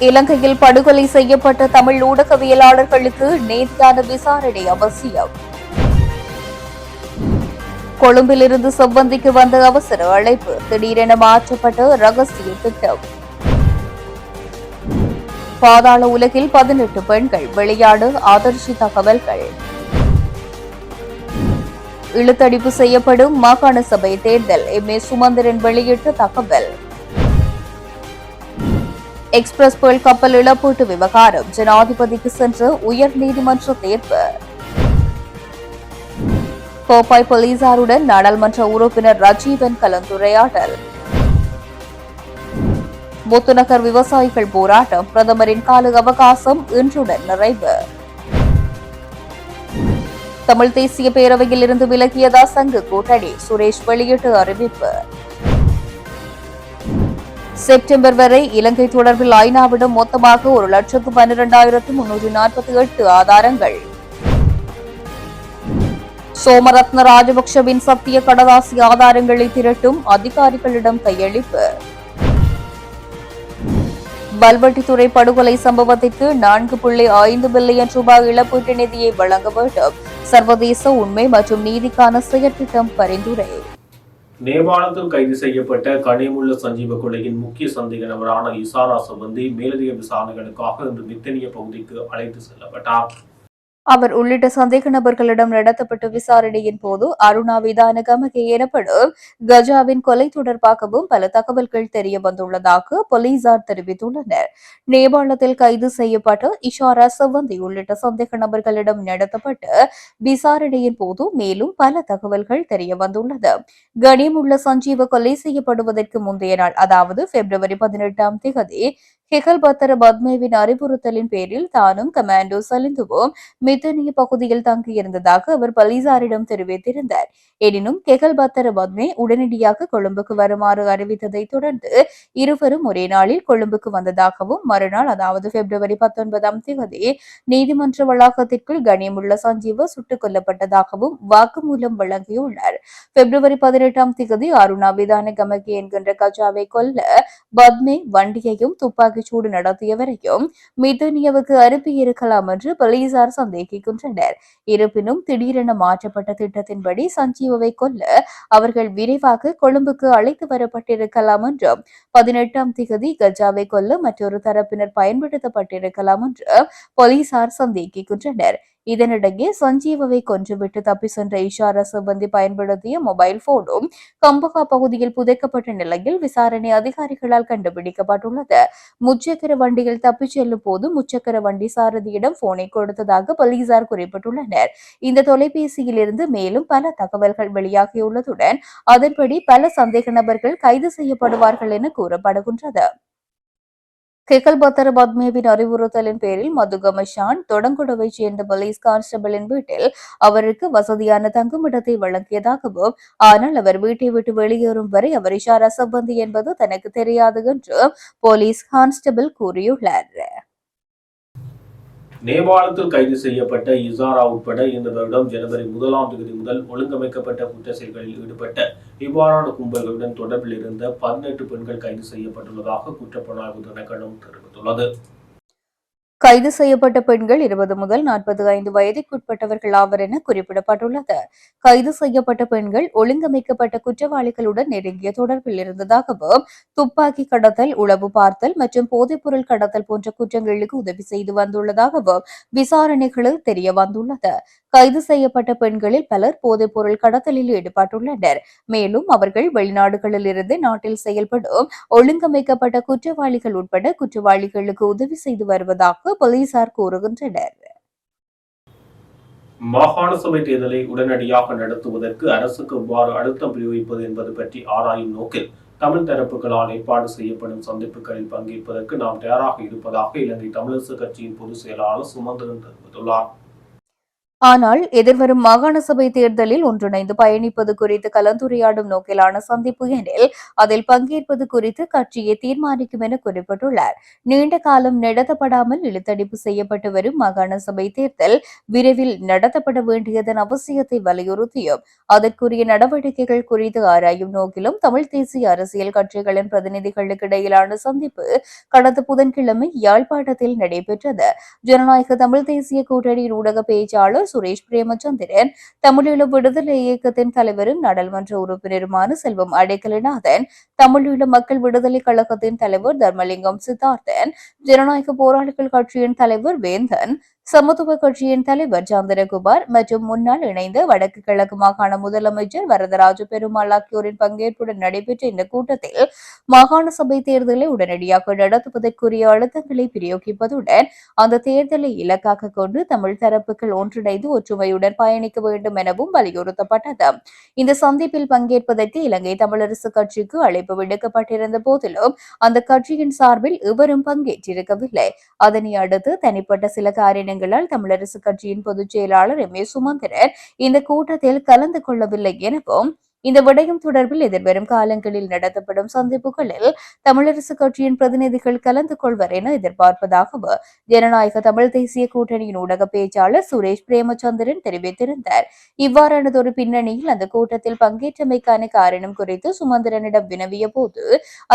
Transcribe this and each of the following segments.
இலங்கையில் படுகொலை செய்யப்பட்ட தமிழ் ஊடகவியலாளர்களுக்கு நேர்த்தியான விசாரணை அவசியம். கொழும்பிலிருந்து செவ்வந்திக்கு வந்த அவசர அழைப்பு. திடீரென மாற்றப்பட்ட ரகசிய திட்டம். பாதாள உலகில் பதினெட்டு பெண்கள் விளையாடு ஆதர்ஷி தகவல்கள். இழுத்தடிப்பு செய்யப்படும் மாகாண சபை தேர்தல். எம். ஏ. சுமந்திரன் வெளியிட்ட தகவல். எக்ஸ்பிரஸ் புயல் கப்பல் இழப்பீட்டு விவகாரம். ஜனாதிபதிக்கு சென்ற உயர்நீதிமன்ற தீர்ப்பு. கோப்பாய் போலீசாருடன் நாடாளுமன்ற உறுப்பினர் ரஜீவன் கலந்துரையாடல். முத்துநகர் விவசாயிகள் போராட்டம் பிரதமரின் கால அவகாசம் இன்றுடன் நிறைவு. தமிழ் தேசிய பேரவையில் இருந்து விலகியதா சங்கு கூட்டணி சுரேஷ் வெளியிட்டு அறிவிப்பு. செப்டம்பர் வரை இலங்கை தொடர்பில் ஐநாவிடம் மொத்தமாக ஒரு லட்சத்து பன்னிரண்டாயிரத்து முன்னூற்று நாற்பத்தி எட்டு ஆதாரங்கள். சோமரத்ன ராஜபக்ஷவின் சத்திய கடலாசி ஆதாரங்களை திரட்டும் அதிகாரிகளிடம் கையளிப்பு. பல்வெட்டித்துறை படுகொலை சம்பவத்திற்கு நான்கு புள்ளி ஐந்து பில்லியன் ரூபாய் இழப்பீட்டு நிதியை வழங்க வேண்டும். சர்வதேச உண்மை மற்றும் நீதிக்கான செயற்திட்டம் பரிந்துரை. நேபாளத்தில் கைது செய்யப்பட்ட கனிமுள்ள சஞ்சீவ கொலையின் முக்கிய சந்தேக நபரான இசாரா சம்பந்தி மேலதிக விசாரணைகளுக்காக இன்று மித்தனிய பகுதிக்கு அழைத்து செல்லப்பட்டார். அவர் உள்ளிட்ட சந்தேக நபர்களிடம் நடத்தப்பட்ட விசாரணையின் போது அருணா விதான கமகே எனப்படும் கஜாவின் கொலை தொடர்பாகவும் பல தகவல்கள் தெரிய வந்துள்ளதாக போலீசார் தெரிவித்துள்ளனர். நேபாளத்தில் கைது செய்யப்பட்ட இஷாரா செவ்வந்தி உள்ளிட்ட சந்தேக நபர்களிடம் நடத்தப்பட்ட விசாரணையின் போது மேலும் பல தகவல்கள் தெரிய வந்துள்ளது. கனியமுள்ள சஞ்சீவ கொலை செய்யப்படுவதற்கு முந்தைய நாள் அதாவது பிப்ரவரி பதினெட்டாம் தேதி ஹெகல் பத்தர பத்மேவின் அறிவுறுத்தலின் பேரில் தானும் கமாண்டோ சலிந்துவும். மித்தனிய பகுதியில் தங்கியிருந்ததாக அவர் போலீசாரிடம் தெரிவித்திருந்தார். எனினும் கெகல் பத்தர பத்மே உடனடியாக கொழும்புக்கு வருமாறு அறிவித்ததை தொடர்ந்து இருவரும் ஒரே நாளில் கொழும்புக்கு வந்ததாகவும் மறுநாள் அதாவது பிப்ரவரி பத்தொன்பதாம் தேதி நீதிமன்ற வளாகத்திற்குள் கணியமுள்ள சஞ்சீவ சுட்டுக் கொல்லப்பட்டதாகவும் வாக்குமூலம் வழங்கியுள்ளார். பிப்ரவரி பதினெட்டாம் தேதி அருணா விதான கமகி என்கின்ற கஜாவை கொல்ல பத்மே வண்டியையும் துப்பாக்கி சூடு நடத்தியவரையும் மித்தனியவுக்கு அனுப்பியிருக்கலாம் என்று போலீசார் சந்தேகிக்கின்றனர். இருப்பினும் திடீரென மாற்றப்பட்ட திட்டத்தின்படி சஞ்சீவவை கொல்ல அவர்கள் விரைவாக கொழும்புக்கு அழைத்து வரப்பட்டிருக்கலாம் என்றும் பதினெட்டாம் திகதி கஜாவை கொல்ல மற்றொரு தரப்பினர் பயன்படுத்தப்பட்டிருக்கலாம் என்று போலீசார் சந்தேகிக்கின்றனர். இதனிடையே சஞ்சீவவை கொன்றுவிட்டு தப்பி சென்ற இஷாரா சிப்பந்தி பயன்படுத்திய மொபைல் போனும் கம்பகா பகுதியில் புதைக்கப்பட்ட நிலையில் விசாரணை அதிகாரிகளால் கண்டுபிடிக்கப்பட்டுள்ளது. முச்சக்கர வண்டியில் தப்பிச் செல்லும் போது முச்சக்கர வண்டி சாரதியிடம் போனை கொடுத்ததாக போலீசார் குறிப்பிட்டுள்ளனர். இந்த தொலைபேசியில் இருந்து மேலும் பல தகவல்கள் வெளியாகியுள்ளதுடன் அதன்படி பல சந்தேக நபர்கள் கைது செய்யப்படுவார்கள் என கூறப்படுகின்றது. கெகல் பத்தர பத்மேவின் அறிவுறுத்தலின் பேரில் மதுகமஷான் தொடங்குடவைச் சேர்ந்த போலீஸ் கான்ஸ்டபிளின் வீட்டில் அவருக்கு வசதியான தங்குமிடத்தை வழங்கியதாகவும் ஆனால் அவர் வீட்டை விட்டு வெளியேறும் வரை அவர் இஷாரா சம்பந்தி என்பது தனக்கு தெரியாது என்று போலீஸ் கான்ஸ்டபிள் கூறியுள்ளார். நேபாளத்தில் கைது செய்யப்பட்ட இசாரா உட்பட இந்த வருடம் ஜனவரி முதலாம் தேதி முதல் ஒழுங்கமைக்கப்பட்ட குற்ற செயல்களில் ஈடுபட்ட இவ்வாறான கும்பல்களுடன் தொடர்பில் இருந்த பதினெட்டு பெண்கள் கைது செய்யப்பட்டுள்ளதாக குற்றப்புலனாய்வு திணைக்களம் தெரிவித்துள்ளது. கைது செய்யப்பட்ட பெண்கள் இருபது முதல் நாற்பது ஐந்து வயதிற்குட்பட்டவர்கள் ஆவர் என குறிப்பிடப்பட்டுள்ளது. கைது செய்யப்பட்ட பெண்கள் ஒழுங்கமைக்கப்பட்ட குற்றவாளிகளுடன் நெருங்கிய தொடர்பில் இருந்ததாகவும் துப்பாக்கி கடத்தல் உளவு பார்த்தல் மற்றும் போதைப்பொருள் கடத்தல் போன்ற குற்றங்களுக்கு உதவி செய்து வந்துள்ளதாகவும் விசாரணைகளில் தெரிய வந்துள்ளது. கைது செய்யப்பட்ட பெண்களில் பலர் போதைப்பொருள் கடத்தலில் ஈடுபட்டுள்ளனர். மேலும் அவர்கள் வெளிநாடுகளில் இருந்து நாட்டில் செயல்படும் ஒழுங்கமைக்கப்பட்ட குற்றவாளிகள் உட்பட குற்றவாளிகளுக்கு உதவி செய்து வருவதாக போலீசார் கூறுகின்றனர். மாகாண சபை தேர்தலை உடனடியாக நடத்துவதற்கு அரசுக்கு எவ்வாறு அழுத்தம் பிரயோகிப்பது என்பது பற்றி ஆராயும் நோக்கில் தமிழ் தரப்புகளால் ஏற்பாடு செய்யப்படும் சந்திப்புகளில் பங்கேற்பதற்கு நாம் தயாராக இருப்பதாக இலங்கை தமிழரசு கட்சியின் பொதுச் செயலாளர் சுமந்திரன் தெரிவித்துள்ளார். ஆனால் எதிர்வரும் மாகாண சபை தேர்தலில் ஒன்றிணைந்து பயணிப்பது குறித்து கலந்துரையாடும் நோக்கிலான சந்திப்பு எனில் அதில் பங்கேற்பது குறித்து கட்சியை தீர்மானிக்கும் என குறிப்பிட்டுள்ளார். நீண்ட காலம் நடத்தப்படாமல் இழுத்தடிப்பு செய்யப்பட்டு வரும் மாகாண சபை தேர்தல் விரைவில் நடத்தப்பட வேண்டியதன் அவசியத்தை வலியுறுத்தியும் அதற்குரிய நடவடிக்கைகள் குறித்து ஆராயும் நோக்கிலும் தமிழ் தேசிய அரசியல் கட்சிகளின் பிரதிநிதிகளுக்கு இடையிலான சந்திப்பு கடந்த புதன்கிழமை யாழ்ப்பாணத்தில் நடைபெற்றது. ஜனநாயக தமிழ் தேசிய கூட்டணியின் ஊடக பேச்சாளர் சுரேஷ் பிரேமச்சந்திரன் தமிழீழ விடுதலை இயக்கத்தின் தலைவரும் நாடாளுமன்ற உறுப்பினருமான செல்வம் அடைக்கலநாதன் தமிழீழ மக்கள் விடுதலை கழகத்தின் தலைவர் தர்மலிங்கம் சித்தார்த்தன் ஜனநாயக போராளிகள் கட்சியின் தலைவர் வேந்தன் சமத்துவ கட்சியின் தலைவர் சந்திரகுமார் மற்றும் முன்னாள் இணைந்த வடக்கு கிழக்கு மாகாண முதலமைச்சர் வரதராஜ பெருமாள் ஆகியோரின் பங்கேற்புடன் நடைபெற்ற இந்த கூட்டத்தில் மாகாண சபை தேர்தலை உடனடியாக நடத்துவதற்குரிய அழுத்தங்களை பிரயோகிப்பதுடன் அந்த தேர்தலை இலக்காக கொண்டு தமிழ் தரப்புகள் ஒன்றிணைந்து ஒற்றுமையுடன் பயணிக்க வேண்டும் எனவும் வலியுறுத்தப்பட்டது. இந்த சந்திப்பில் பங்கேற்பதற்கு இலங்கை தமிழரசு கட்சிக்கு அழைப்பு விடுக்கப்பட்டிருந்த போதிலும் அந்த கட்சியின் சார்பில் எவரும் பங்கேற்றிருக்கவில்லை. அதனை அடுத்து தனிப்பட்ட சில காரணங்களால் தமிழரசு கட்சியின் பொதுச் செயலாளர் எம் ஏ சுமந்திரன் இந்த கூட்டத்தில் கலந்து கொள்ளவில்லை எனவும் இந்த விடயம் தொடர்பில் எதிர்வரும் காலங்களில் நடத்தப்படும் சந்திப்புகளில் தமிழரசு கட்சியின் பிரதிநிதிகள் கலந்து கொள்வர் என எதிர்பார்ப்பதாகவும் ஜனநாயக தமிழ் தேசிய கூட்டணியின் ஊடக பேச்சாளர் சுரேஷ் பிரேமச்சந்திரன் தெரிவித்திருந்தார். இவ்வாறானதொரு பின்னணியில் அந்த கூட்டத்தில் பங்கேற்றமைக்கான காரணம் குறித்து சுமந்திரனிடம் வினவிய போது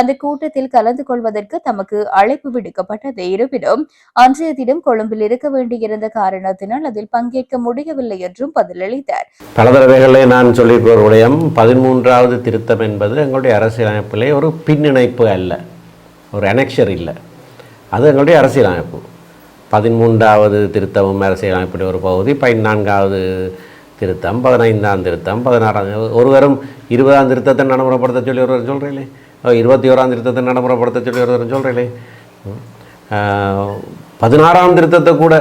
அந்த கூட்டத்தில் கலந்து கொள்வதற்கு தமக்கு அழைப்பு விடுக்கப்பட்டது. இருப்பினும் அன்றைய தினம் கொழும்பில் இருக்க வேண்டியிருந்த காரணத்தினால் அதில் பங்கேற்க முடியவில்லை என்றும் பதிலளித்தார். பல தடவைகளை நான் சொல்லியிருக்கிற விடயம் பதிமூன்றாவது திருத்தம் என்பது எங்களுடைய அரசியலமைப்பிலே ஒரு பின்னிணைப்பு அல்ல. ஒரு அனெக்ஷர் இல்லை. அது எங்களுடைய அரசியலமைப்பு. பதிமூன்றாவது திருத்தமும் அரசியலமைப்புடைய ஒரு பகுதி பதினான்காவது திருத்தம் பதினைந்தாம் திருத்தம் பதினாறாம் ஒருவரும் இருபதாம் திருத்தத்தை நடைமுறைப்படுத்த சொல்லி ஒருவர் சொல்கிறீங்களே இருபத்தி ஓராம் திருத்தத்தை நடைமுறைப்படுத்த சொல்லி ஒருவர் சொல்கிறீங்களே பதினாறாம் திருத்தத்தை கூட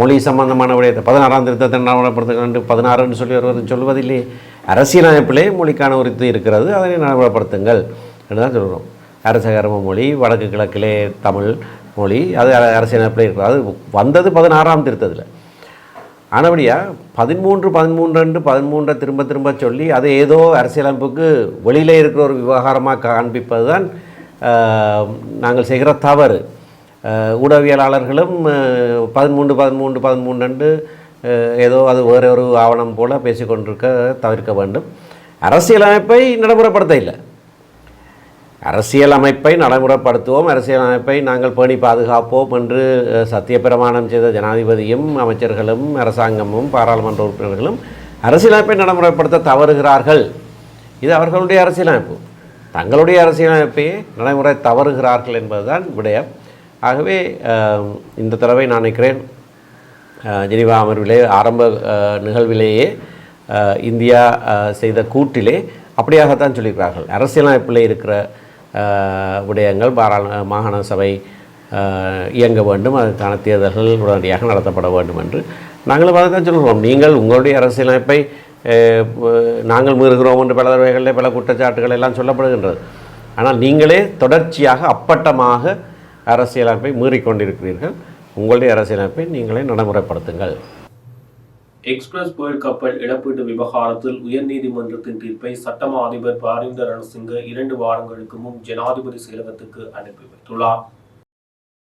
மொழி சம்பந்தமான விடயத்தை பதினாறாம் திருத்தத்தை நடைமுறைப்படுத்த வேண்டும் பதினாறுன்னு சொல்லி ஒருவர் சொல்வதில்லையே? அரசியலமைப்பிலே மொழிக்கான உரித்து இருக்கிறது அதனை நடைமுறைப்படுத்துங்கள் என்று தான் சொல்கிறோம். அரசகரம மொழி வடக்கு கிழக்கிலே தமிழ் மொழி அது அ- அரசியலமைப்பிலே இருக்கிறது. அது வந்தது பதினாறாம் திருத்தத்தில். ஆனபடியாக பதிமூன்று பதிமூன்று பதிமூன்றை திரும்ப திரும்ப சொல்லி அது ஏதோ அரசியலமைப்புக்கு வெளியிலே இருக்கிற ஒரு விவகாரமாக காண்பிப்பது தான் நாங்கள் செய்கிற தவறு. ஊடகவியலாளர்களும் அஹ், பதிமூன்று பதிமூன்று பதிமூன்று ஏதோ அது வேற ஒரு ஆவணம் போல பேசிக்கொண்டிருக்க தவிர்க்க வேண்டும். அரசியலமைப்பை நடைமுறைப்படுத்த இல்லை அரசியலமைப்பை நடைமுறைப்படுத்துவோம். அரசியலமைப்பை நாங்கள் பேணி பாதுகாப்போம் என்று சத்தியப்பிரமாணம் செய்த ஜனாதிபதியும் அமைச்சர்களும் அரசாங்கமும் பாராளுமன்ற உறுப்பினர்களும் அரசியலமைப்பை நடைமுறைப்படுத்த தவறுகிறார்கள். இது அவர்களுடைய அரசியலமைப்பு தங்களுடைய அரசியலமைப்பை நடைமுறை தவறுகிறார்கள் என்பதுதான் விடயம். ஆகவே இந்த தடவை நான் நினைக்கிறேன் ஜெனிவா அமர்விலே ஆரம்ப நிகழ்விலேயே இந்தியா செய்த கூட்டிலே அப்படியாகத்தான் சொல்லியிருக்கிறார்கள். அரசியலமைப்பில் இருக்கிற விடயங்கள் பாராள மாகாண சபை இயங்க வேண்டும். அதற்கான தேர்தல்கள் உடனடியாக நடத்தப்பட வேண்டும் என்று நாங்களும் அதை தான் சொல்கிறோம். நீங்கள் உங்களுடைய அரசியலமைப்பை நாங்கள் மீறுகிறோம் என்று பல தடவைகளில் பல குற்றச்சாட்டுகள் எல்லாம் சொல்லப்படுகின்றது. ஆனால் நீங்களே தொடர்ச்சியாக அப்பட்டமாக அரசியலமைப்பை மீறிக்கொண்டிருக்கிறீர்கள். உங்களுடைய அரசியலமைப்பை நீங்களே நடைமுறைப்படுத்துங்கள். எக்ஸ்பிரஸ் புயல் கப்பல் இழப்பீட்டு விவகாரத்தில் உயர்நீதிமன்றத்தின் தீர்ப்பை சட்டமா அதிபர் பாரிந்த ரணசிங்க இரண்டு வாரங்களுக்கு முன் ஜனாதிபதி செயலகத்துக்கு அனுப்பி வைத்துள்ளார்.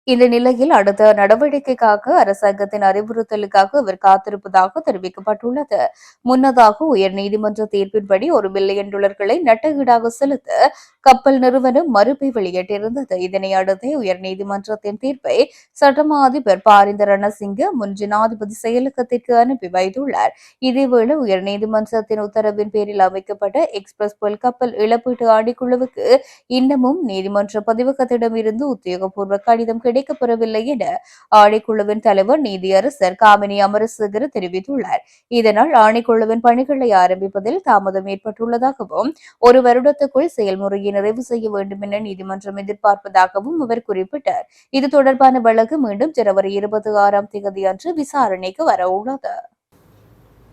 இந்த நிலையில் அடுத்த நடவடிக்கைக்காக அரசாங்கத்தின் அறிவுறுத்தலுக்காக அவர் காத்திருப்பதாக தெரிவிக்கப்பட்டுள்ளது. முன்னதாக உயர்நீதிமன்ற தீர்ப்பின்படி ஒரு பில்லியன் டாலர்களை நட்டகீடாக செலுத்த கப்பல் நிறுவனம் மறுப்பை வெளியிட்டிருந்தது. இதனை அடுத்து உயர்நீதிமன்றத்தின் தீர்ப்பை சட்டமா அதிபர் பாரிந்த ரணசிங்க முன் ஜனாதிபதி செயலகத்திற்கு அனுப்பி வைத்துள்ளார். இதேவேளை உயர்நீதிமன்றத்தின் உத்தரவின் பேரில் அமைக்கப்பட்ட எக்ஸ்பிரஸ் புல் கப்பல் இழப்பீட்டு ஆணைக்குழுவுக்கு இன்னமும் நீதிமன்ற பதிவகத்திடம் இருந்து உத்தியோகபூர்வ கடிதம் கிடைக்கப்பெறவில்லை என ஆணைக்குழுவின் தலைவர் நீதியரசர் காமினி அமரசேகர் தெரிவித்துள்ளார். இதனால் ஆணைக்குழுவின் பணிகளை ஆரம்பிப்பதில் தாமதம் ஏற்பட்டுள்ளதாகவும் ஒரு வருடத்துக்குள் செயல்முறையை நிறைவு செய்ய வேண்டும் என நீதிமன்றம் எதிர்பார்ப்பதாகவும் அவர் குறிப்பிட்டார். இது தொடர்பான வழக்கு மீண்டும் ஜனவரி இருபத்தி ஆறாம் தேதி அன்று விசாரணைக்கு வர உள்ளது.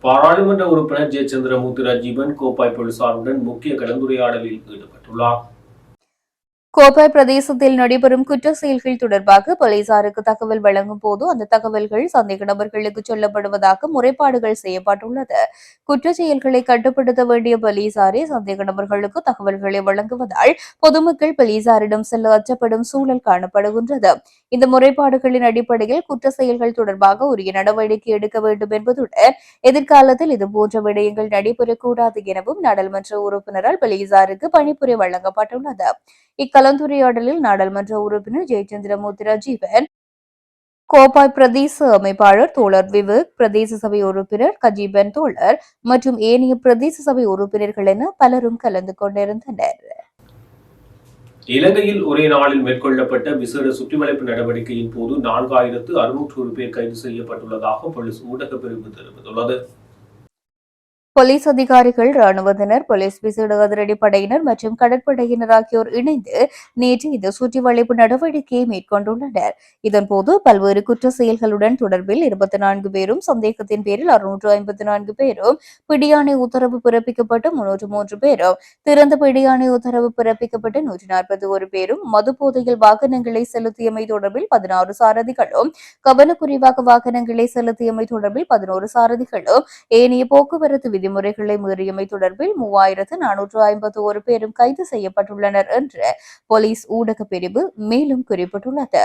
பாராளுமன்ற உறுப்பினர் ஜெயச்சந்திர முத்துராஜீவன் கோப்பாய் போலீசாருடன் முக்கிய கலந்துரையாடலில் ஈடுபட்டுள்ளார். கோப்பாய் பிரதேசத்தில் நடைபெறும் குற்ற செயல்கள் தொடர்பாக போலீசாருக்கு தகவல் வழங்கும் போது அந்த தகவல்கள் சந்தேக நபர்களுக்கு சொல்லப்படுவதாக முறைப்பாடுகள் செய்யப்பட்டுள்ளது. குற்ற செயல்களை கட்டுப்படுத்த வேண்டிய போலீசாரே சந்தேக நபர்களுக்கு தகவல்களை வழங்குவதால் பொதுமக்கள் போலீசாரிடம் செல்ல அச்சப்படும் சூழல் காணப்படுகின்றது. இந்த முறைப்பாடுகளின் அடிப்படையில் குற்ற செயல்கள் தொடர்பாக உரிய நடவடிக்கை எடுக்க வேண்டும் என்பதுடன் எதிர்காலத்தில் இதுபோன்ற விடயங்கள் நடைபெறக்கூடாது எனவும் நாடாளுமன்ற உறுப்பினரால் போலீசாருக்கு பணிப்புரை வழங்கப்பட்டுள்ளது. கலந்துரையாடலில் நாடாளுமன்ற உறுப்பினர் ஜெயச்சந்திரமூர்த்தி ராஜீவன் கோப்பாய் பிரதேச அமைப்பாளர் தோழர் விவேக் பிரதேச சபை உறுப்பினர் கஜீபன் தோழர் மற்றும் ஏனைய பிரதேச சபை உறுப்பினர்கள் என பலரும் கலந்து கொண்டிருந்தனர். இலங்கையில் ஒரே நாளில் மேற்கொள்ளப்பட்ட விசேட சுற்றிவளைப்பு நடவடிக்கையின் போது நான்காயிரத்து அறுநூற்று பேர் கைது செய்யப்பட்டுள்ளதாக போலீஸ் ஊடகப் பிரிவு தெரிவித்துள்ளது. போலீஸ் அதிகாரிகள் ராணுவத்தினர் போலீஸ் விசேட அதிரடி படையினர் மற்றும் கடற்படையினர் ஆகியோர் இணைந்து நேற்று இந்த சுற்றி வளைப்பு நடவடிக்கையை மேற்கொண்டுள்ளனர். இதன்போது பல்வேறு குற்ற செயல்களுடன் தொடர்பில் இருபத்தி நான்கு பேரும் சந்தேகத்தின் பேரில் அறுநூற்று ஐம்பத்தி நான்கு பேரும் பிடியாணை உத்தரவு பிறப்பிக்கப்பட்டு முன்னூற்று மூன்று பேரும் திறந்த பிடியாணை உத்தரவு பிறப்பிக்கப்பட்டு நூற்றி நாற்பத்தி ஒரு பேரும் மது போதையில் வாகனங்களை செலுத்தியமை தொடர்பில் பதினாறு சாரதிகளும் கவனக்குறைவாக வாகனங்களை செலுத்தியமை தொடர்பில் பதினோரு சாரதிகளும் ஏனைய போக்குவரத்து விதிமுறைகளை மீறியமை தொடர்பில் மூவாயிரத்து நானூற்று ஐம்பத்தி ஒரு பேரும் கைது செய்யப்பட்டுள்ளனர் என்று போலீஸ் ஊடக பிரிவு மேலும் குறிப்பிட்டுள்ளது.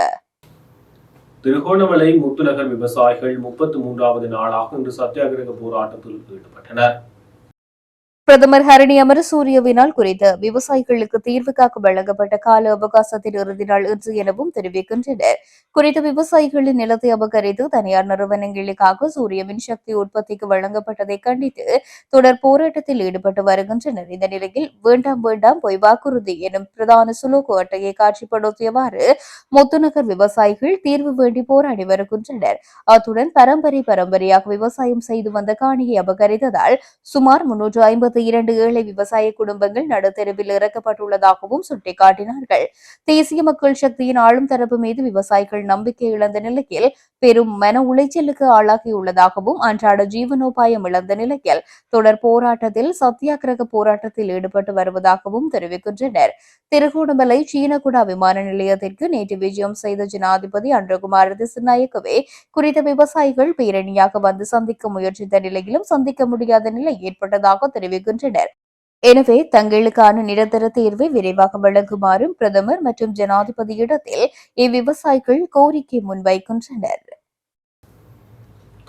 திருகோணமலை முத்துநகர் விவசாயிகள் முப்பத்து மூன்றாவது நாளாக இன்று சத்தியாகிரக போராட்டத்தில் ஈடுபட்டனர். பிரதமர் ஹரணி அமரசூரியவினால் குறித்த விவசாயிகளுக்கு தீர்வுக்காக வழங்கப்பட்ட கால அவகாசத்தின் இறுதி நாள் இன்று எனவும் தெரிவிக்கின்றனர். குறித்த விவசாயிகளின் நிலத்தை அபகரித்து தனியார் நிறுவனங்களுக்காக சூரிய மின்சக்தி உற்பத்திக்கு வழங்கப்பட்டதை கண்டித்து தொடர் போராட்டத்தில் ஈடுபட்டு வருகின்றனர். இந்த நிலையில் வேண்டாம் வேண்டாம் பொய் வாக்குறுதி எனும் பிரதான சுலோகோ அட்டையை காட்சிப்படுத்தியவாறு முத்துநகர் விவசாயிகள் தீர்வு வேண்டி போராடி வருகின்றனர். அத்துடன் பரம்பரை பரம்பரையாக விவசாயம் செய்து வந்த காணியை அபகரித்ததால் சுமார் முன்னூற்று ஐம்பத்தி இரண்டு ஏழை விவசாய குடும்பங்கள் நடுத்தெருவில் இறக்கப்பட்டுள்ளதாகவும் சுட்டிக்காட்டினார்கள். தேசிய மக்கள் சக்தியின் ஆளும் தரப்பு மீது விவசாயிகள் நம்பிக்கை இழந்த நிலையில் பெரும் மன உளைச்சலுக்கு ஆளாகியுள்ளதாகவும் அன்றாட ஜீவனோபாயம் இழந்த நிலையில் தொடர் போராட்டத்தில் சத்தியாகிரக போராட்டத்தில் ஈடுபட்டு வருவதாகவும் தெரிவிக்கின்றனர். திருகோணமலை சீனகுடா விமான நிலையத்திற்கு நேற்று விஜயம் செய்த ஜனாதிபதி அன்றகுமார் திசுநாயக்கவே குறித்த விவசாயிகள் பேரணியாக வந்து சந்திக்க முயற்சித்த நிலையிலும் சந்திக்க முடியாத நிலை ஏற்பட்டதாக தெரிவிக்கின்றனர் எனவே தங்களுக்கான நிரந்தர தீர்வை விரைவாக வழங்குமாறும் பிரதமர் மற்றும் ஜனாதிபதியிடத்தில் இவ்விவசாயிகள் கோரிக்கை முன்வைக்கின்றனர்.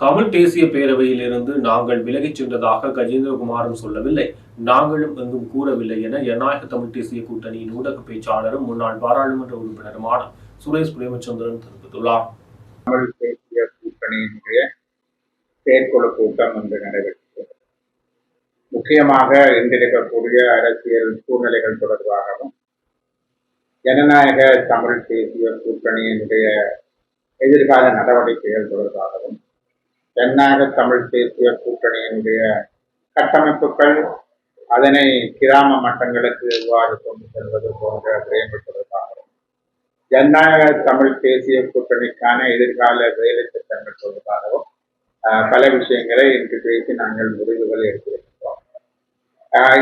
தமிழ் தேசிய பேரவையில் இருந்து நாங்கள் விலகிச் சென்றதாக கஜேந்திரகுமாரும் சொல்லவில்லை. நாங்களும் எங்கும் கூறவில்லை என ஜனநாயக தமிழ் தேசிய கூட்டணியின் ஊடக பேச்சாளரும் முன்னாள் பாராளுமன்ற உறுப்பினருமான சுரேஷ் பிரேமச்சந்திரன் தெரிவித்துள்ளார். தமிழ் தேசிய கூட்டணியினுடைய செயற்குழு கூட்டம் இன்று நடைபெற்றது. முக்கியமாக இன்றிருக்கக்கூடிய அரசியல் சூழ்நிலைகள் தொடர்பாகவும் ஜனநாயக தமிழ் தேசிய கூட்டணியினுடைய எதிர்கால நடவடிக்கைகள் தொடர்பாகவும் ஜனநாயக தமிழ் தேசிய கூட்டணியினுடைய கட்டமைப்புகள் அதனை கிராம மட்டங்களுக்கு எவ்வாறு கொண்டு செல்வது போன்ற விடயங்கள் தொடர்பாகவும் ஜனநாயக தமிழ் தேசிய கூட்டணிக்கான எதிர்கால வேலை திட்டங்கள் தொடர்பாகவும் பல விஷயங்களை இன்று பேசி நாங்கள் முடிவுகள் எடுக்கிறோம்.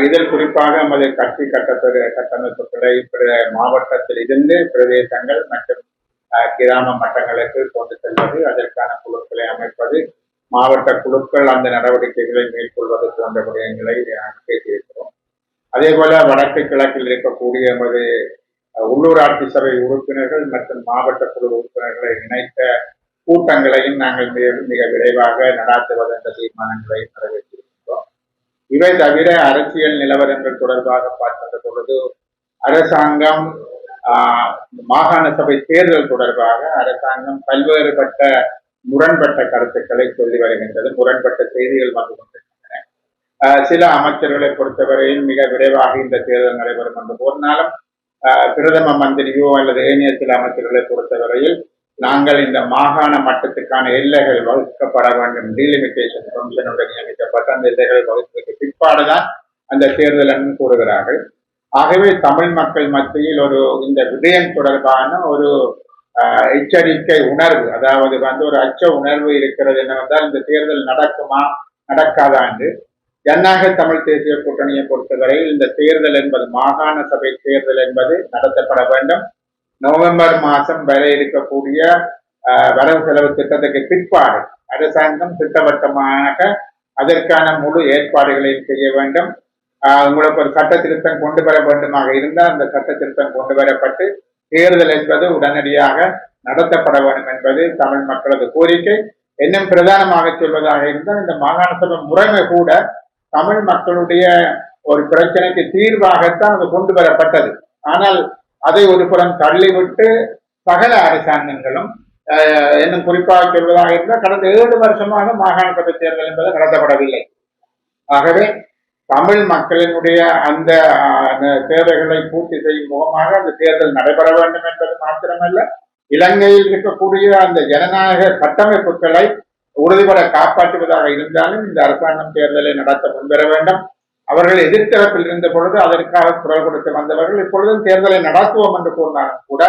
இதில் குறிப்பாக நமது கட்சி கட்டத்துறை கட்டமைப்புகளை பிற மாவட்டத்தில் இருந்து பிரதேசங்கள் மற்றும் கிராம மட்டங்களுக்கு கொண்டு செல்வது அதற்கான குழுக்களை அமைப்பது மாவட்ட குழுக்கள் அந்த நடவடிக்கைகளை மேற்கொள்வது போன்ற விடயங்களை பேசியிருக்கிறோம். அதே போல வடக்கு கிழக்கில் இருக்கக்கூடிய நமது உள்ளூராட்சி சபை உறுப்பினர்கள் மற்றும் மாவட்ட குழு உறுப்பினர்களை இணைத்த கூட்டங்களையும் நாங்கள் மிக மிக விரைவாக நடாத்துவது என்ற தீர்மானங்களை நிறைவேற்றியிருக்கிறோம் இவை தவிர அரசியல் நிலவரங்கள் தொடர்பாக பார்க்கின்ற பொழுது அரசாங்கம் ஆஹ், மாகாண சபை தேர்தல் தொடர்பாக அரசாங்கம் பல்வேறுபட்ட முரண்பட்ட கருத்துக்களை சொல்லி வருகின்றது. முரண்பட்ட செய்திகள் வந்து கொண்டிருக்கின்றன. ஆஹ், சில அமைச்சர்களை பொறுத்தவரையில் மிக விரைவாக இந்த தேர்தல் நடைபெறும். என்று போனாலும் ஆஹ், பிரதம மந்திரியோ அல்லது ஏனைய சில அமைச்சர்களை பொறுத்தவரையில் நாங்கள் இந்த மாகாண மட்டத்துக்கான எல்லைகள் வகுக்கப்பட வேண்டும். டீலிமிட்டேஷன் கமிஷனுடன் நியமிக்கப்பட்ட அந்த எல்லைகள் வகுப்பதற்கு பிற்பாடுதான் அந்த தேர்தல் என்று கூறுகிறார்கள். ஆகவே தமிழ் மக்கள் மத்தியில் ஒரு இந்த விடயம் தொடர்பான ஒரு எச்சரிக்கை உணர்வு அதாவது வந்து ஒரு அச்ச உணர்வு இருக்கிறது என்னவென்றால் இந்த தேர்தல் நடக்குமா நடக்காதா என்று. ஜனநாயக தமிழ் தேசிய கூட்டணியை பொறுத்தவரையில் இந்த தேர்தல் என்பது மாகாண சபை தேர்தல் என்பது நடத்தப்பட வேண்டும். நவம்பர் மாதம் வர இருக்கக்கூடிய வரவு செலவு திட்டத்துக்கு பிற்பாடு அரசாங்கம் திட்டவட்டமாக அதற்கான முழு ஏற்பாடுகளையும் செய்ய வேண்டும். உங்களுக்கு ஒரு சட்ட திருத்தம் கொண்டு வர வேண்டுமாக இருந்தால் அந்த சட்ட திருத்தம் கொண்டு வரப்பட்டு தேர்தல் என்பது உடனடியாக நடத்தப்பட வேண்டும் என்பது தமிழ் மக்களது கோரிக்கை. இன்னும் பிரதானமாக சொல்வதாக இருந்தால் இந்த மாகாண சபை முறைமை கூட தமிழ் மக்களுடைய ஒரு பிரச்சனைக்கு தீர்வாகத்தான் அது கொண்டு வரப்பட்டது. ஆனால் அதை ஒரு புறம் தள்ளிவிட்டு சகல அரசாங்கங்களும் இன்னும் குறிப்பாக சொல்வதாக இருந்தால் கடந்த ஏழு வருஷமாக மாகாண சபை தேர்தல் என்பது நடத்தப்படவில்லை. ஆகவே தமிழ் மக்களினுடைய அந்த அந்த தேவைகளை பூர்த்தி செய்யும் முகமாக அந்த தேர்தல் நடைபெற வேண்டும் என்பது மாத்திரமல்ல இலங்கையில் இருக்கக்கூடிய அந்த ஜனநாயக கட்டமைப்புகளை உறுதிபட காப்பாற்றுவதாக இருந்தாலும் இந்த அரசாங்கம் தேர்தலை நடத்த முன்வர வேண்டும். அவர்கள் எதிர்த்தரப்பில் இருந்த பொழுது அதற்காக குரல் கொடுத்து வந்தவர்கள் இப்பொழுதும் தேர்தலை நடத்துவோம் என்று கூறினாலும் கூட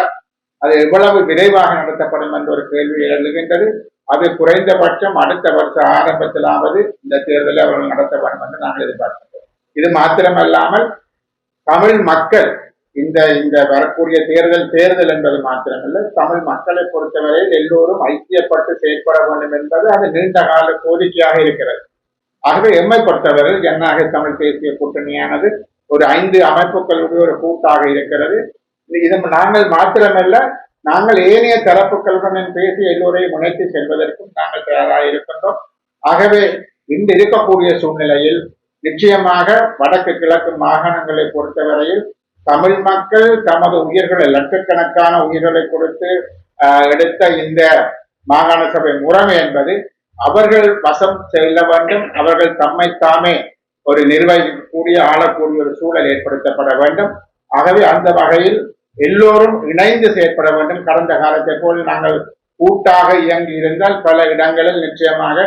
அது எவ்வளவு விரைவாக நடத்தப்படும் என்ற ஒரு கேள்வி எழுகின்றது அது குறைந்தபட்சம் அடுத்த வருஷ ஆரம்பத்திலாவது இந்த தேர்தலை அவர்கள் நடத்த வேண்டும் என்று நாங்கள் எதிர்பார்க்கிறோம் இது மாத்திரமல்லாமல் தமிழ் மக்கள் இந்த இந்த வரக்கூடிய தேர்தல் தேர்தல் என்பது மாத்திரமல்ல தமிழ் மக்களை பொறுத்தவரையில் எல்லோரும் ஐக்கியப்பட்டு செயற்பட வேண்டும் என்பது அது நீண்ட கால கோரிக்கையாக இருக்கிறது. ஆகவே எம்மை பொறுத்தவரை ஜனநாயக தமிழ் தேசிய கூட்டணியானது ஒரு ஐந்து அமைப்புகளுடைய ஒரு கூட்டாக இருக்கிறது. இது- நாங்கள் மாத்திரமல்ல நாங்கள் ஏனைய தரப்புகளுடன் பேசி எல்லோரையும் முனைத்து செல்வதற்கும் நாங்கள் தயாராக இருக்கின்றோம். ஆகவே இன்று இருக்கக்கூடிய சூழ்நிலையில் நிச்சயமாக வடக்கு கிழக்கு மாகாணங்களை பொறுத்தவரையில் தமிழ் மக்கள் தமது உயிர்களை லட்சக்கணக்கான உயிர்களை கொடுத்து எடுத்த இந்த மாகாண சபை முறைமை என்பது அவர்கள் வசம் செல்ல வேண்டும். அவர்கள் தம்மை தாமே ஒரு நிர்வகிக்கக்கூடிய ஆளக்கூடிய ஒரு சூழல் ஏற்படுத்தப்பட வேண்டும். ஆகவே அந்த வகையில் எல்லோரும் இணைந்து செயற்பட வேண்டும். கடந்த காலத்தை போல் நாங்கள் கூட்டாக இயங்கி இருந்தால் பல இடங்களில் நிச்சயமாக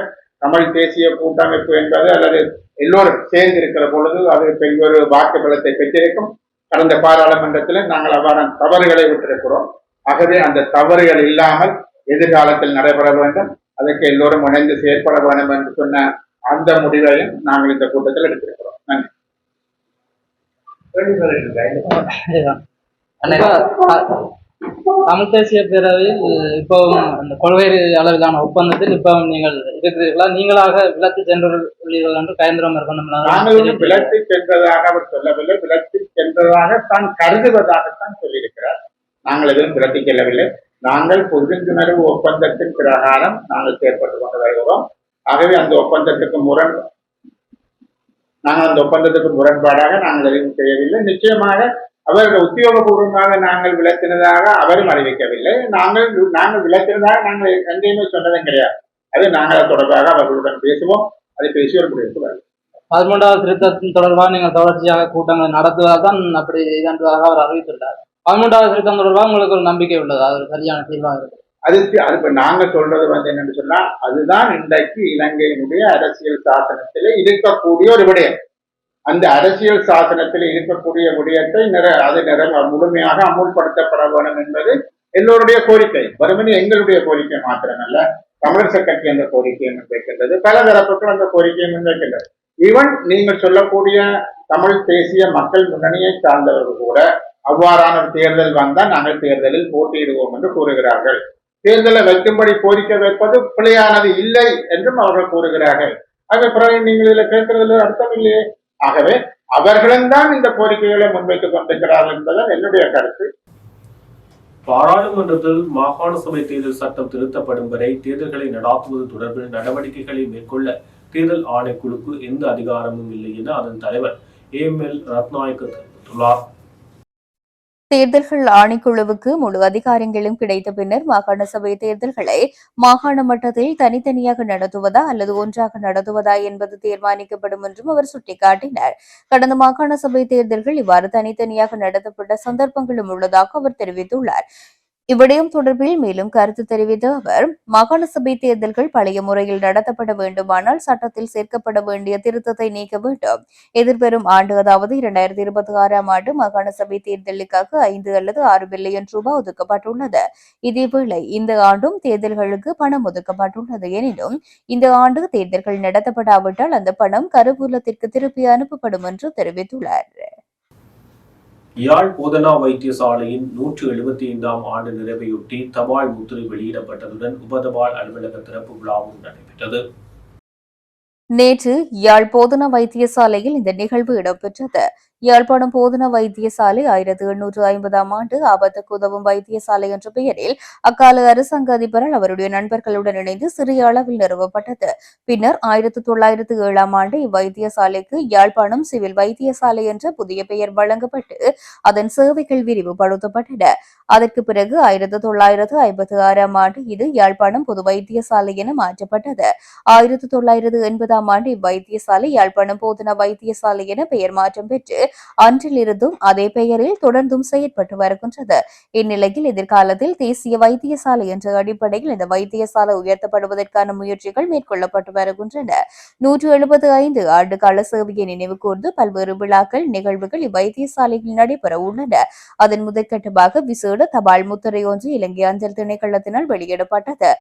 தமிழ் தேசிய கூட்டமைப்பு என்பது அல்லது எல்லோரும் சேர்ந்து இருக்கிற பொழுது அது பெரிய ஒரு வாக்கு பலத்தை பெற்றிருக்கும். கடந்த பாராளுமன்றத்தில் நாங்கள் அவ்வாறான தவறுகளை விட்டிருக்கிறோம். ஆகவே அந்த தவறுகள் இல்லாமல் எதிர்காலத்தில் நடைபெற வேண்டும். அதற்கு எல்லோரும் இணைந்து செயற்பட வேண்டும் என்று சொன்ன அந்த முடிவையும் நாங்கள் இந்த கூட்டத்தில் எடுத்திருக்கிறோம். நன்றி. தமிழ் தேசிய பேரவையில் இப்பவும் அந்த கொள்கை அளவிலான ஒப்பந்தத்தில் இப்பவும் நீங்கள் இருக்கிறீர்களா? நீங்களாக விலக்கு சென்றுள்ளீர்கள் என்று கயந்திரம் நாங்கள் ஒன்றும் விலக்கு சென்றதாக அவர் சொல்லவில்லை. விலக்கு சென்றதாக தான் கருதுவதாகத்தான் சொல்லியிருக்கிறார். நாங்கள் எதுவும் விலக்கு செல்லவில்லை. நாங்கள் புரிந்துணர்வு ஒப்பந்தத்தின் பிரகாரம் நாங்கள் செயற்பட்டு கொண்டு வருகிறோம். ஆகவே அந்த ஒப்பந்தத்துக்கு முரண் நாங்கள் அந்த ஒப்பந்தத்துக்கு முரண்பாடாக நாங்கள் எதுவும் செய்யவில்லை. நிச்சயமாக அவர்கள் உத்தியோகபூர்வமாக நாங்கள் விளக்கினதாக அவரும் அறிவிக்கவில்லை. நாங்கள் நாங்கள் விளக்கினதாக நாங்கள் எங்கேயுமே சொன்னதும் கிடையாது. அது நாங்கள் தொடர்பாக அவர்களுடன் பேசுவோம். அதை பேசி ஒரு முடிவுக்கு பதிமூன்றாவது திருத்தத்தின் தொடர்பாக நீங்கள் தொடர்ச்சியாக கூட்டங்களை நடத்துவதால் தான் அப்படி இதன்றதாக அவர் அறிவித்துள்ளார். பதிமூன்றாவது திருத்தம் தொடர்பாக உங்களுக்கு ஒரு நம்பிக்கை உள்ளது. அது ஒரு சரியான தீர்வாக இருக்கு அதுக்கு அது இப்ப நாங்க சொல்றது வந்து என்னன்னு சொன்னா அதுதான் இன்றைக்கு இலங்கையினுடைய அரசியல் சாசனத்திலே இருக்கக்கூடிய ஒரு விடயம். அந்த அரசியல் சாசனத்தில் இருக்கக்கூடிய விடயத்தை நிற அது நிற முழுமையாக அமுல்படுத்தப்பட வேண்டும் என்பது எல்லோருடைய கோரிக்கை. வெறுமனே எங்களுடைய கோரிக்கை மாத்திரமல்ல தமிழரசு கட்சி அந்த கோரிக்கையை முன்வைக்கின்றது பல தரப்புகள் அந்த கோரிக்கையை முன்வைக்கின்றது. ஈவன் நீங்கள் சொல்லக்கூடிய தமிழ் தேசிய மக்கள் முன்னணியை சார்ந்தவர்கள் கூட அவ்வாறான தேர்தல் வந்தால் நாங்கள் தேர்தலில் போட்டியிடுவோம் என்று கூறுகிறார்கள். தேர்தலை வைக்கும்படி கோரிக்கை வைப்பது பிழையானது இல்லை என்றும் அவர்கள் கூறுகிறார்கள். ஆகவே பிறகு நீங்கள் இதில் கேட்கறதுல அர்த்தம் இல்லையே. ஆகவே அவர்களும் தான் இந்த கோரிக்கைகளை முன்வைத்துக் கொண்டிருக்கிறார்கள் என்பதுதான் என்னுடைய கருத்து. பாராளுமன்றத்தில் மாகாண சபை தேர்தல் சட்டம் திருத்தப்படும் வரை தேர்தல்களை நடாத்துவது தொடர்பில் நடவடிக்கைகளை மேற்கொள்ள தேர்தல் ஆணைக்குழுக்கு எந்த அதிகாரமும் இல்லை என அதன் தலைவர் ஏம் எல் ரத்நாயக்க தெரிவித்துள்ளார். தேர்தல்கள் ஆணைக்குழுவுக்கு முழு அதிகாரங்களும் கிடைத்த பின்னர் மாகாண சபை தேர்தல்களை மாகாண மட்டத்தில் தனித்தனியாக நடத்துவதா அல்லது ஒன்றாக நடத்துவதா என்பது தீர்மானிக்கப்படும் என்றும் அவர் சுட்டிக்காட்டினார். கடந்த மாகாண சபை தேர்தல்கள் இவ்வாறு தனித்தனியாக நடத்தப்பட்ட சந்தர்ப்பங்களும் உள்ளதாக அவர் தெரிவித்துள்ளார். இவ்விடயம் தொடர்பில் மேலும் கருத்து தெரிவித்த அவர் மாகாண சபை தேர்தல்கள் பழைய முறையில் நடத்தப்பட வேண்டுமானால் சட்டத்தில் சேர்க்கப்பட வேண்டிய திருத்தத்தை நீக்க வேண்டும். எதிர்வரும் ஆண்டு அதாவது இரண்டாயிரத்தி இருபத்தி ஆறாம் ஆண்டு மாகாண சபை தேர்தலுக்காக ஐந்து அல்லது ஆறு பில்லியன் ரூபாய் ஒதுக்கப்பட்டுள்ளது. இதேவேளை இந்த ஆண்டும் தேர்தல்களுக்கு பணம் ஒதுக்கப்பட்டுள்ளது. எனினும் இந்த ஆண்டு தேர்தல்கள் நடத்தப்படாவிட்டால் அந்த பணம் கருவூலத்திற்கு திருப்பி அனுப்பப்படும் என்று தெரிவித்துள்ளார். யாழ் போதனா வைத்தியசாலையின் நூற்று எழுபத்தி ஐந்தாம் ஆண்டு நிறைவையொட்டி தபால் முத்திரை வெளியிடப்பட்டதுடன் உபதபால் அலுவலக திறப்பு விழாவும் நடைபெற்றது. நேற்று யாழ் போதனா வைத்தியசாலையில் இந்த நிகழ்வு இடம்பெற்றது. யாழ்ப்பாணம் போதனா வைத்தியசாலை ஆயிரத்தி எண்ணூற்று ஐம்பதாம் ஆண்டு ஆபத்துக்கு உதவும் வைத்தியசாலை என்ற பெயரில் அக்கால அரசாங்க அதிபரால் அவருடைய நண்பர்களுடன் இணைந்து சிறிய அளவில் நிறுவப்பட்டது. பின்னர் ஆயிரத்தி தொள்ளாயிரத்து ஏழாம் ஆண்டு இவ்வைத்தியசாலைக்கு யாழ்ப்பாணம் சிவில் வைத்தியசாலை என்ற புதிய பெயர் வழங்கப்பட்டு அதன் சேவைகள் விரிவுபடுத்தப்பட்டன. அதற்கு பிறகு ஆயிரத்தி தொள்ளாயிரத்து ஐம்பத்தி ஆறாம் ஆண்டு இது யாழ்ப்பாணம் பொது வைத்தியசாலை என மாற்றப்பட்டது. ஆயிரத்தி தொள்ளாயிரத்து எண்பதாம் ஆண்டு இவ்வைத்தியசாலை யாழ்ப்பாணம் போதனா வைத்தியசாலை என பெயர் மாற்றம் பெற்று அன்றிலிருந்தும் அதே பெயரில் தொடர்ந்தும் செயற்பட்டு வருகின்றது. இந்நிலையில் எதிர்காலத்தில் தேசிய வைத்தியசாலை என்ற அடிப்படையில் இந்த வைத்தியசாலை உயர்த்தப்படுவதற்கான முயற்சிகள் மேற்கொள்ளப்பட்டு வருகின்றன. நூற்று எழுபது ஐந்து ஆண்டு கால சேவையை நினைவு கூர்ந்து பல்வேறு விழாக்கள் நிகழ்வுகள் இவ்வைத்தியசாலையில் நடைபெற உள்ளன. அதன் முதற்கட்டமாக விசேட தபால் முத்திரை ஒன்று இலங்கை அஞ்சல் திணைக்களத்தினால் வெளியிடப்பட்டது.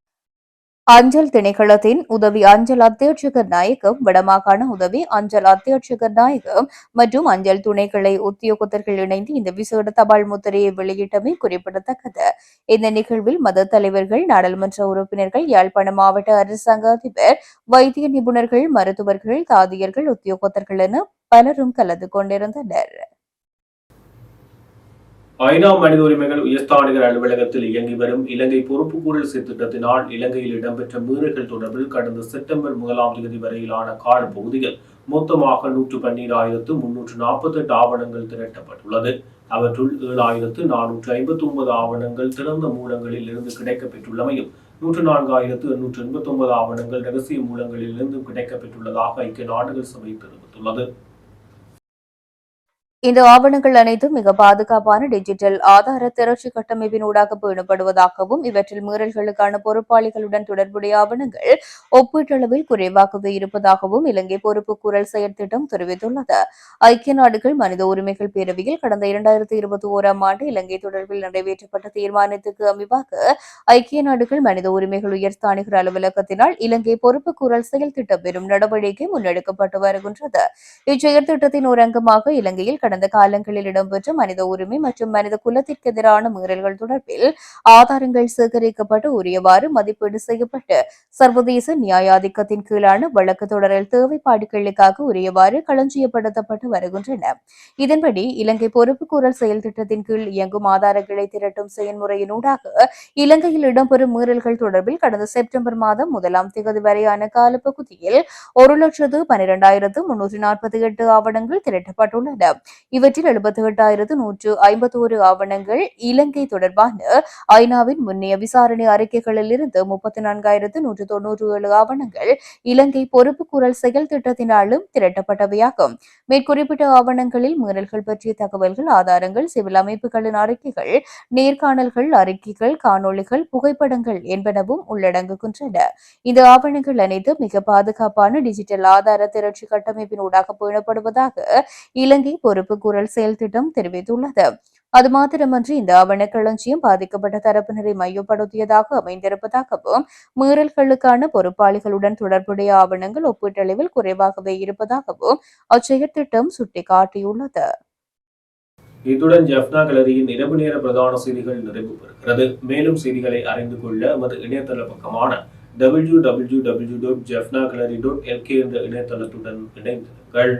அஞ்சல் திணைக்களத்தின் உதவி அஞ்சல் அத்தியட்சகர் நாயகம் வடமாகாண உதவி அஞ்சல் அத்தியட்சகர் நாயகம் மற்றும் அஞ்சல் துணைகளை உத்தியோகத்தர்கள் இணைந்து இந்த விசேட தபால் முத்திரையை வெளியிட்டமை குறிப்பிடத்தக்கது. இந்த நிகழ்வில் மத தலைவர்கள் நாடாளுமன்ற உறுப்பினர்கள் யாழ்ப்பாண மாவட்ட அரசாங்க அதிபர் வைத்திய நிபுணர்கள் மருத்துவர்கள் தாதியர்கள் உத்தியோகத்தர்கள் என பலரும் கலந்து கொண்டிருந்தனர். ஐநா மனித உரிமைகள் உயர்ஸ்தானிகர் அலுவலகத்தில் இயங்கி வரும் இலங்கை பொறுப்புக்கூறல் சீர்திட்டத்தினால் இலங்கையில் இடம்பெற்ற மீறல்கள் தொடர்பில் கடந்த செப்டம்பர் முதலாம் தேதி வரையிலான காலப்பகுதியில் மொத்தமாக நூற்று பன்னீராயிரத்து முன்னூற்று நாற்பத்தி எட்டு ஆவணங்கள் திரட்டப்பட்டுள்ளது. அவற்றுள் ஏழாயிரத்து நானூற்று ஐம்பத்தி ஒன்பது ஆவணங்கள் திறந்த மூலங்களில் இருந்து கிடைக்கப்பெற்றுள்ளமையும் நூற்று நான்காயிரத்து எண்ணூற்று எண்பத்தி ஒன்பது ஆவணங்கள் ரகசிய மூலங்களில் இருந்து கிடைக்கப்பெற்றுள்ளதாக ஐக்கிய நாடுகள் சபை தெரிவித்துள்ளது. இந்த ஆவணங்கள் அனைத்தும் மிக பாதுகாப்பான டிஜிட்டல் ஆதார திரட்சி கட்டமைப்பினூடாக பேணப்படுவதாகவும் இவற்றில் மீறல்களுக்கான பொறுப்பாளிகளுடன் தொடர்புடைய ஆவணங்கள் ஒப்பீட்டளவில் குறைவாகவே இருப்பதாகவும் இலங்கை பொறுப்பு குரல் செயற்திட்டம் தெரிவித்துள்ளது. ஐக்கிய நாடுகள் மனித உரிமைகள் பேரவையில் கடந்த இரண்டாயிரத்தி இருபத்தி ஓராம் ஆண்டு இலங்கை தொடர்பில் நிறைவேற்றப்பட்ட தீர்மானத்துக்கு அமைவாக ஐக்கிய நாடுகள் மனித உரிமைகள் உயர்ஸ்தானிகர் அலுவலகத்தினால் இலங்கை பொறுப்பு குரல் செயல் திட்டம் பெறும் நடவடிக்கை முன்னெடுக்கப்பட்டு வருகின்றது. இச்செயற்திட்டத்தின் ஒரு அங்கமாக இலங்கையில் கடந்த காலங்களில் இடம்பெற்ற மனித உரிமை மற்றும் மனித குலத்திற்கு எதிரான மீறல்கள் தொடர்பில் ஆதாரங்கள் சேகரிக்கப்பட்டு உரியவாறு மதிப்பீடு செய்யப்பட்டு சர்வதேச நியாயாதிக்கத்தின் கீழான வழக்கு தொடரில் தேவைப்பாடுகளுக்காக உரியவாறு களஞ்சியப்படுத்தப்பட்டு வருகின்றன. இதன்படி இலங்கை பொறுப்புக்கூறல் செயல் திட்டத்தின் கீழ் இயங்கும் ஆதாரங்களை திரட்டும் செயல்முறையினூடாக இலங்கையில் இடம்பெறும் மீறல்கள் தொடர்பில் கடந்த செப்டம்பர் மாதம் முதலாம் திகதி வரையான காலப்பகுதியில் ஒரு லட்சத்து பனிரெண்டாயிரத்து முன்னூற்று நாற்பத்தி எட்டு ஆவணங்கள் திரட்டப்பட்டுள்ளன. இவற்றில் எழுபத்தி எட்டாயிரத்து நூற்று ஐம்பத்தி ஒரு ஆவணங்கள் இலங்கை தொடர்பான ஐநாவின் முன்னைய விசாரணை அறிக்கைகளிலிருந்து முப்பத்தி நான்காயிரத்து நூற்று தொன்னூற்று ஏழு ஆவணங்கள் இலங்கை பொறுப்பு குரல் செயல் திட்டத்தினாலும் திரட்டப்பட்டவையாகும். மேற்குறிப்பிட்ட ஆவணங்களில் மீறல்கள் பற்றிய தகவல்கள் ஆதாரங்கள் சிவில் அமைப்புகளின் அறிக்கைகள் நேர்காணல்கள் அறிக்கைகள் காணொளிகள் புகைப்படங்கள் என்பனவும் உள்ளடங்குகின்றன. இந்த ஆவணங்கள் அனைத்தும் மிக பாதுகாப்பான டிஜிட்டல் ஆதார திரட்சி கட்டமைப்பின் ஊடாக பேணப்படுவதாக இலங்கை பொறுப்பு குரல் செயல் திட்டம் தெரிவித்துள்ளது. அது மாத்திரமன்றி இந்த ஆவணக்களஞ்சியம் பாதிக்கப்பட்ட தரப்பினரை மையப்படுத்தியதாக அமைந்திருப்பதாகவும் மீறல்களுக்கான பொறுப்பாளிகளுடன் தொடர்புடைய ஆவணங்கள் ஒப்பீட்டளவில் குறைவாகவே இருப்பதாகவும் அச்செயற் திட்டம் சுட்டிக்காட்டியுள்ளது. இத்துடன் ஜெஃப்னா கலரியின் இரவு நேர பிரதான செய்திகள் நிறைவு பெறுகிறது. மேலும் செய்திகளை அறிந்து கொள்ள எமது இணையதள பக்கமான W W W dot Jaffna gallery dot LK என்ற இணையதளத்துடன் இணைந்திருங்கள்.